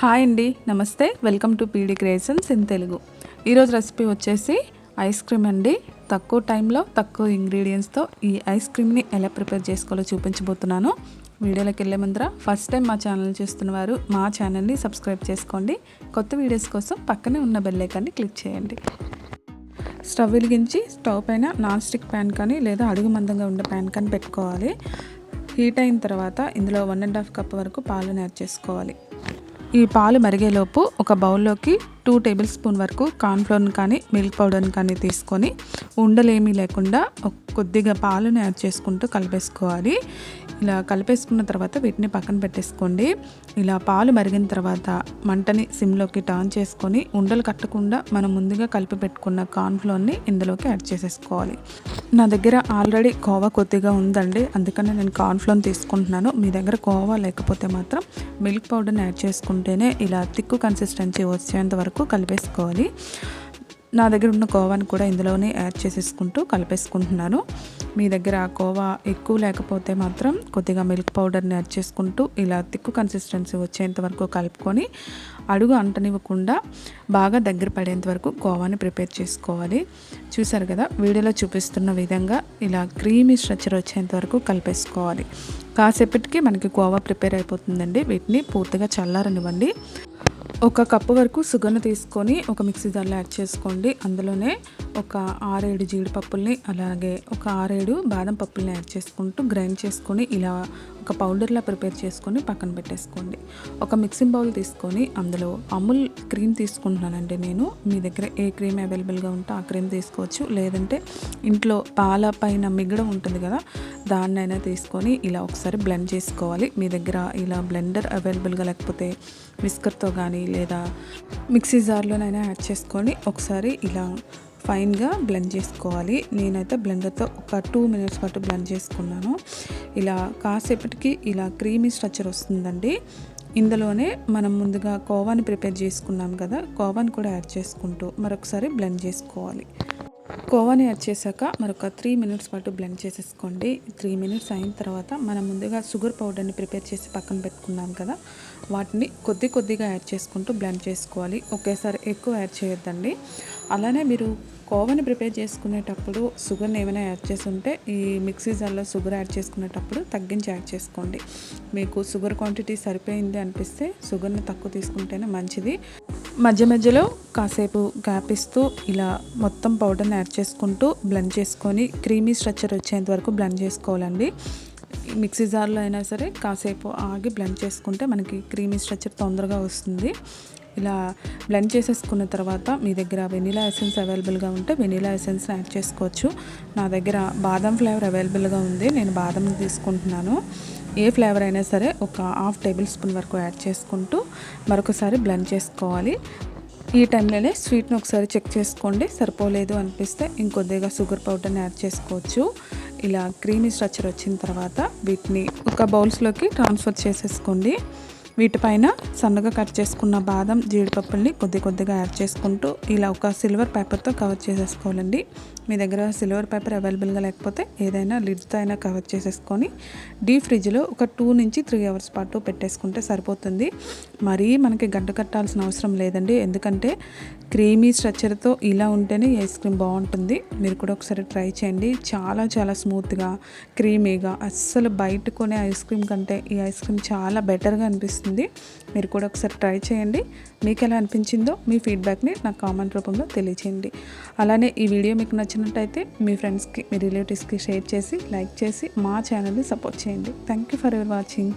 Hi అండి నమస్తే. Welcome to PD creations in Telugu. ఈరోజు రెసిపీ వచ్చేసి ఐస్ క్రీమ్ అండి. తక్కువ టైంలో తక్కువ ఇంగ్రీడియంట్స్తో ఈ ఐస్ క్రీమ్ని ఎలా ప్రిపేర్ చేసుకోవాలో చూపించబోతున్నాను. వీడియోలోకి వెళ్ళే ముందర ఫస్ట్ టైం మా ఛానల్ చూస్తున్న వారు మా ఛానల్ని సబ్స్క్రైబ్ చేసుకోండి. కొత్త వీడియోస్ కోసం పక్కనే ఉన్న బెల్ ఐకాన్ని క్లిక్ చేయండి. స్టవ్ వెలిగించి స్టవ్ పైన నాన్ స్టిక్ ప్యాన్ కానీ లేదా అడుగు మందంగా ఉండే ప్యాన్ కానీ పెట్టుకోవాలి. హీట్ అయిన తర్వాత ఇందులో వన్ అండ్ హాఫ్ కప్ వరకు పాలను యాడ్ చేసుకోవాలి. ఈ పాలు మరిగేలోపు ఒక బౌల్లోకి టూ టేబుల్ స్పూన్ వరకు కార్న్ఫ్లోర్ని కానీ మిల్క్ పౌడర్ని కానీ తీసుకొని ఉండలేమీ లేకుండా కొద్దిగా పాలను యాడ్ చేసుకుంటూ కలిపేసుకోవాలి. ఇలా కలిపేసుకున్న తర్వాత వీటిని పక్కన పెట్టేసుకోండి. ఇలా పాలు మరిగిన తర్వాత మంటని సిమ్లోకి టర్న్ చేసుకొని ఉండలు కట్టకుండా మనం ముందుగా కలిపి పెట్టుకున్న కార్న్ఫ్లోర్ని ఇందులోకి యాడ్ చేసేసుకోవాలి. నా దగ్గర ఆల్రెడీ కోవా కొద్దిగా ఉందండి. అందుకనే నేను కార్న్ఫ్లోర్ తీసుకుంటున్నాను. మీ దగ్గర కోవా లేకపోతే మాత్రం మిల్క్ పౌడర్ని యాడ్ చేసుకుంటేనే ఇలా తిక్కు కన్సిస్టెన్సీ వచ్చేంత వరకు కలిపేసుకోవాలి. నా దగ్గర ఉన్న కోవాని కూడా ఇందులోనే యాడ్ చేసేసుకుంటూ కలిపేసుకుంటున్నాను. మీ దగ్గర ఆ కోవా ఎక్కువ లేకపోతే మాత్రం కొద్దిగా మిల్క్ పౌడర్ని యాడ్ చేసుకుంటూ ఇలా తిక్కు కన్సిస్టెన్సీ వచ్చేంత వరకు కలుపుకొని అడుగు అంటనివ్వకుండా బాగా దగ్గర పడేంత వరకు కోవాని ప్రిపేర్ చేసుకోవాలి. చూసారు కదా వీడియోలో చూపిస్తున్న విధంగా ఇలా క్రీమీ స్ట్రక్చర్ వచ్చేంత వరకు కలిపేసుకోవాలి. కాసేపటికి మనకి కోవా ప్రిపేర్ అయిపోతుందండి. వీటిని పూర్తిగా చల్లారనివ్వండి. ఒక కప్పు వరకు సుగర్ను తీసుకొని ఒక మిక్సీ జార్లో యాడ్ చేసుకోండి. అందులోనే ఒక ఆరేడు జీడిపప్పుల్ని అలాగే ఒక ఆరేడు బాదం పప్పుల్ని యాడ్ చేసుకుంటూ గ్రైండ్ చేసుకొని ఇలా ఒక పౌడర్లా ప్రిపేర్ చేసుకొని పక్కన పెట్టేసుకోండి. ఒక మిక్సింగ్ బౌల్ తీసుకొని అందులో అమూల్ క్రీమ్ తీసుకుంటున్నానండి నేను. మీ దగ్గర ఏ క్రీమ్ అవైలబుల్గా ఉంటే ఆ క్రీమ్ తీసుకోవచ్చు. లేదంటే ఇంట్లో పాల పైన మిగడ ఉంటుంది కదా దాన్నైనా తీసుకొని ఇలా ఒకసారి బ్లెండ్ చేసుకోవాలి. మీ దగ్గర ఇలా బ్లెండర్ అవైలబుల్గా లేకపోతే విస్కర్తో కానీ లేదా మిక్సీ జార్లోనైనా యాడ్ చేసుకొని ఒకసారి ఇలా ఫైన్గా బ్లెండ్ చేసుకోవాలి. నేనైతే బ్లెండర్తో ఒక టూ మినిట్స్ పాటు బ్లెండ్ చేసుకున్నాను. ఇలా కాసేపటికి ఇలా క్రీమీ స్ట్రక్చర్ వస్తుందండి. ఇందులోనే మనం ముందుగా కోవాని ప్రిపేర్ చేసుకున్నాం కదా కోవాని కూడా యాడ్ చేసుకుంటూ మరొకసారి బ్లెండ్ చేసుకోవాలి. కోవాని యాడ్ చేశాక మరొక త్రీ మినిట్స్ పాటు బ్లెండ్ చేసేసుకోండి. త్రీ మినిట్స్ అయిన తర్వాత మనం ముందుగా షుగర్ పౌడర్ని ప్రిపేర్ చేసి పక్కన పెట్టుకున్నాం కదా వాటిని కొద్ది కొద్దిగా యాడ్ చేసుకుంటూ బ్లెండ్ చేసుకోవాలి. ఒకేసారి ఎక్కువ యాడ్ చేయొద్దండి. అలానే మీరు కోవని ప్రిపేర్ చేసుకునేటప్పుడు షుగర్ని ఏమైనా యాడ్ చేసి ఉంటే ఈ మిక్సీ జార్లో షుగర్ యాడ్ చేసుకునేటప్పుడు తగ్గించి యాడ్ చేసుకోండి. మీకు షుగర్ క్వాంటిటీ సరిపోయింది అనిపిస్తే షుగర్ని తక్కువ తీసుకుంటేనే మంచిది. మధ్య మధ్యలో కాసేపు గ్యాప్ ఇస్తూ ఇలా మొత్తం పౌడర్ని యాడ్ చేసుకుంటూ బ్లెండ్ చేసుకొని క్రీమీ స్ట్రక్చర్ వచ్చేంత వరకు బ్లెండ్ చేసుకోవాలండి. మిక్సీ జార్లో అయినా సరే కాసేపు ఆగి బ్లెండ్ చేసుకుంటే మనకి క్రీమీ స్ట్రక్చర్ తొందరగా వస్తుంది. ఇలా బ్లెండ్ చేసేసుకున్న తర్వాత మీ దగ్గర వెనీలా ఎసెన్స్ అవైలబుల్గా ఉంటే వెనీలా ఎసెన్స్ని యాడ్ చేసుకోవచ్చు. నా దగ్గర బాదం ఫ్లేవర్ అవైలబుల్గా ఉంది. నేను బాదం తీసుకుంటున్నాను. ఏ ఫ్లేవర్ అయినా సరే ఒక హాఫ్ టేబుల్ స్పూన్ వరకు యాడ్ చేసుకుంటూ మరొకసారి బ్లెండ్ చేసుకోవాలి. ఈ టైంలోనే స్వీట్ని ఒకసారి చెక్ చేసుకోండి. సరిపోలేదు అనిపిస్తే ఇంకొద్దిగా షుగర్ పౌడర్ని యాడ్ చేసుకోవచ్చు. ఇలా క్రీమీ స్ట్రక్చర్ వచ్చిన తర్వాత వీటిని ఒక బౌల్స్లోకి ట్రాన్స్ఫర్ చేసేసుకోండి. వీటిపైన సన్నగా కట్ చేసుకున్న బాదం జీడిపప్పుల్ని కొద్ది కొద్దిగా యాడ్ చేసుకుంటూ ఇలా ఒక సిల్వర్ పేపర్తో కవర్ చేసేసుకోవాలండి. మీ దగ్గర సిల్వర్ పేపర్ అవైలబుల్గా లేకపోతే ఏదైనా లిడ్తో అయినా కవర్ చేసేసుకొని డీప్ ఫ్రిడ్జ్లో ఒక టూ నుంచి త్రీ అవర్స్ పాటు పెట్టేసుకుంటే సరిపోతుంది. మరీ మనకి గడ్డ కట్టాల్సిన అవసరం లేదండి. ఎందుకంటే క్రీమీ స్ట్రక్చర్తో ఇలా ఉంటేనే ఐస్ క్రీమ్ బాగుంటుంది. మీరు కూడా ఒకసారి ట్రై చేయండి. చాలా చాలా స్మూత్గా క్రీమీగా అస్సలు బయట కొనే ఐస్ క్రీమ్ కంటే ఈ ఐస్ క్రీమ్ చాలా బెటర్గా అనిపిస్తుంది. మీరు కూడా ఒకసారి ట్రై చేయండి. మీకు ఎలా అనిపించిందో మీ ఫీడ్బ్యాక్ని నాకు కామెంట్ రూపంలో తెలియచేయండి. అలానే ఈ వీడియో మీకు నచ్చినట్టయితే మీ ఫ్రెండ్స్కి మీ రిలేటివ్స్కి షేర్ చేసి లైక్ చేసి మా ఛానల్ని సపోర్ట్ చేయండి. Thank you for your watching.